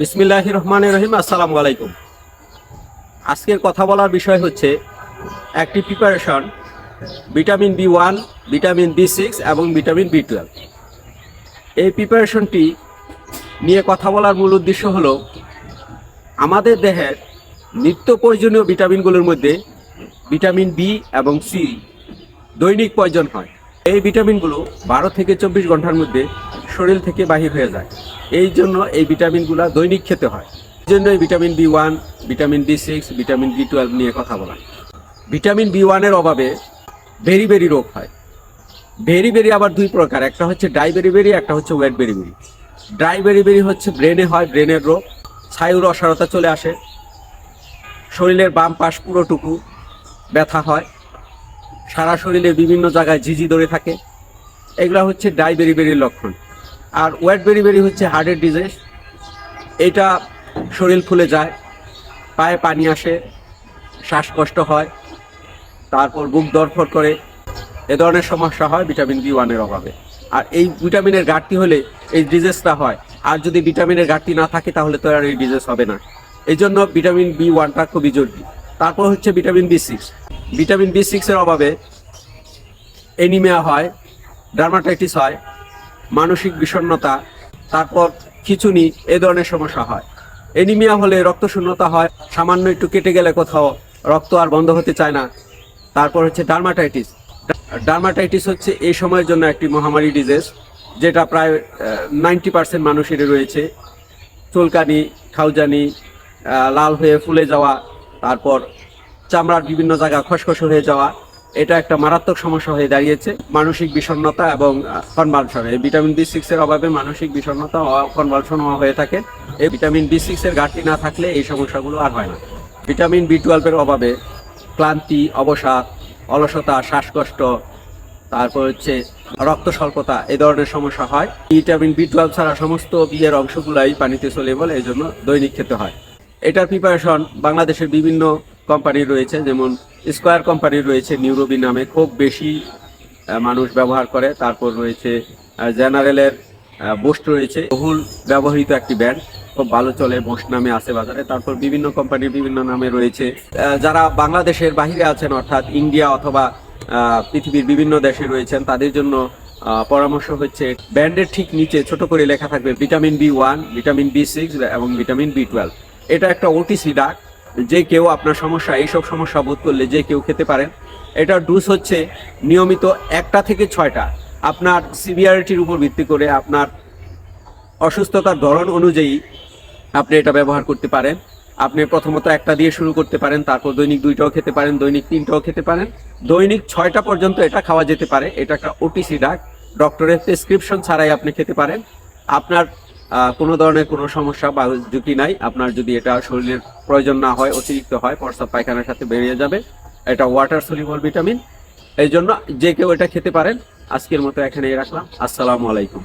বিসমিল্লাহ রহমান রহিম, আসসালামু আলাইকুম। আজকের কথা বলার বিষয় হচ্ছে একটি preparation vitamin B one vitamin B six এবং ভিটামিন বি টুয়েলভ এই প্রিপারেশনটি নিয়ে কথা বলার মূল উদ্দেশ্য হলো, আমাদের দেহের নিত্য প্রয়োজনীয় ভিটামিনগুলোর মধ্যে ভিটামিন বি এবং সি দৈনিক প্রয়োজন হয়। এই ভিটামিনগুলো বারো থেকে চব্বিশ ঘণ্টার মধ্যে শরীর থেকে বাহির হয়ে যায়। এই জন্য এই ভিটামিনগুলো দৈনিক খেতে হয়। এই জন্য এই vitamin B one, vitamin B six, vitamin B twelve নিয়ে কথা বলা। ভিটামিন বি ওয়ানের অভাবে বেরি বেরি রোগ হয়। বেরি বেরি আবার দুই প্রকার, একটা হচ্ছে ডাই বেরি বেরি একটা হচ্ছে ওয়েট বেরি বেরি ড্রাই বেরি বেরি হচ্ছে ব্রেনে হয়, ব্রেনের রোগ ছায়ুর অসারতা চলে আসে, শরীরের বাম পাশ পুরোটুকু ব্যথা হয়, সারা শরীরে বিভিন্ন জায়গায় ঝিঝি ধরে থাকে। এগুলো হচ্ছে ডাইবেরি বেরির লক্ষণ। আর ওয়েট বেরি বেরি হচ্ছে হার্টের ডিজিজ এটা শরীর ফুলে যায়, পায়ে পানি আসে, শ্বাসকষ্ট হয়, তারপর বুক দরফর করে, এ ধরনের সমস্যা হয় ভিটামিন বি ওয়ানের অভাবে। আর এই ভিটামিনের ঘাটতি হলে এই ডিজিজটা হয়। আর যদি ভিটামিনের ঘাটতি না থাকে তাহলে তো আর এই ডিজিজ হবে না। এই জন্য ভিটামিন বি ওয়ানটা খুবই জরুরি। তারপর হচ্ছে vitamin B six vitamin B সিক্সের অভাবে এনিমিয়া হয় ডার্মাটাইটিস হয় মানসিক বিষণ্ণতা, তারপর খিচুনি, এ ধরনের সমস্যা হয়। এনিমিয়া হলে রক্ত শূন্যতা হয়, সামান্য একটু কেটে গেলে কোথাও রক্ত আর বন্ধ হতে চায় না। তারপর হচ্ছে ডার্মাটাইটিস। ডার্মাটাইটিস হচ্ছে এই সময়ের জন্য একটি মহামারী ডিজিজ যেটা প্রায় নাইনটি পার্সেন্ট মানুষেরই রয়েছে। চুলকানি খাউজানি লাল হয়ে ফুলে যাওয়া, তারপর চামড়ার বিভিন্ন জায়গা খসখস হয়ে যাওয়া এটা একটা মারাত্মক সমস্যা হয়ে দাঁড়িয়েছে। মানসিক বিষণ্ণতা এবং কনভালশন এই ভিটামিন বি সিক্স এর অভাবে মানসিক বিষণ্ণতা কনভালশন হয়ে থাকে। এই ভিটামিন বি সিক্স এর ঘাটতি না থাকলে এই সমস্যাগুলো আর হয় না। ভিটামিন বি টুয়েলভের অভাবে ক্লান্তি, অবসাদ, অলসতা, শ্বাসকষ্ট, তারপর হচ্ছে রক্ত স্বল্পতা এই ধরনের সমস্যা হয়। ভিটামিন বি টুয়েলভ ছাড়া সমস্ত বিয়ের অংশগুলাই পানিতে চলে বলে এই জন্য দৈনিক খেতে হয়। এটার প্রিপারেশন বাংলাদেশের বিভিন্ন কোম্পানি রয়েছে, যেমন স্কোয়ার কোম্পানি রয়েছে নিউরোবি নামে, খুব বেশি মানুষ ব্যবহার করে। তারপর রয়েছে জেনারেলের বোস্ট রয়েছে। বহুল ব্যবহৃত একটি ব্র্যান্ড খুব ভালো চলে বোস্ট নামে আছে বাজারে। তারপর বিভিন্ন কোম্পানির বিভিন্ন নামে রয়েছে। যারা বাংলাদেশের বাহিরে আছেন, অর্থাৎ ইন্ডিয়া অথবা পৃথিবীর বিভিন্ন দেশে রয়েছেন, তাদের জন্য পরামর্শ হচ্ছে ব্যান্ডের ঠিক নিচে ছোট করে লেখা থাকবে vitamin B one vitamin B six এবং ভিটামিন বি টুয়েলভ এটা একটা ওটিসি ডাক যে কেউ আপনার সমস্যা, এইসব সমস্যা বোধ করলে যে কেউ খেতে পারেন। এটার ডোজ হচ্ছে নিয়মিত একটা থেকে ছয়টা। আপনার সিভিয়ারিটির উপর ভিত্তি করে আপনার অসুস্থতার ধরন অনুযায়ী আপনি এটা ব্যবহার করতে পারেন। আপনি প্রথমত একটা দিয়ে শুরু করতে পারেন, তারপর দৈনিক দুইটাও খেতে পারেন, দৈনিক তিনটাও খেতে পারেন। দৈনিক ছয়টা পর্যন্ত এটা খাওয়া যেতে পারে। এটা একটা ওটিসি ডাক ডক্টরের প্রেসক্রিপশন ছাড়াই আপনি খেতে পারেন। আপনার কোনো ধরনের কোনো সমস্যা বা ঝুঁকি নাই। আপনার যদি এটা শরীরের প্রয়োজন না হয়, অতিরিক্ত হয় প্রস্তাব পায়খানার সাথে বেরিয়ে যাবে। এটা ওয়াটার সলিবল ভিটামিন এই জন্য যে কেউ এটা খেতে পারেন। আজকের মতো এখানেই রাখলাম। আসসালামু আলাইকুম।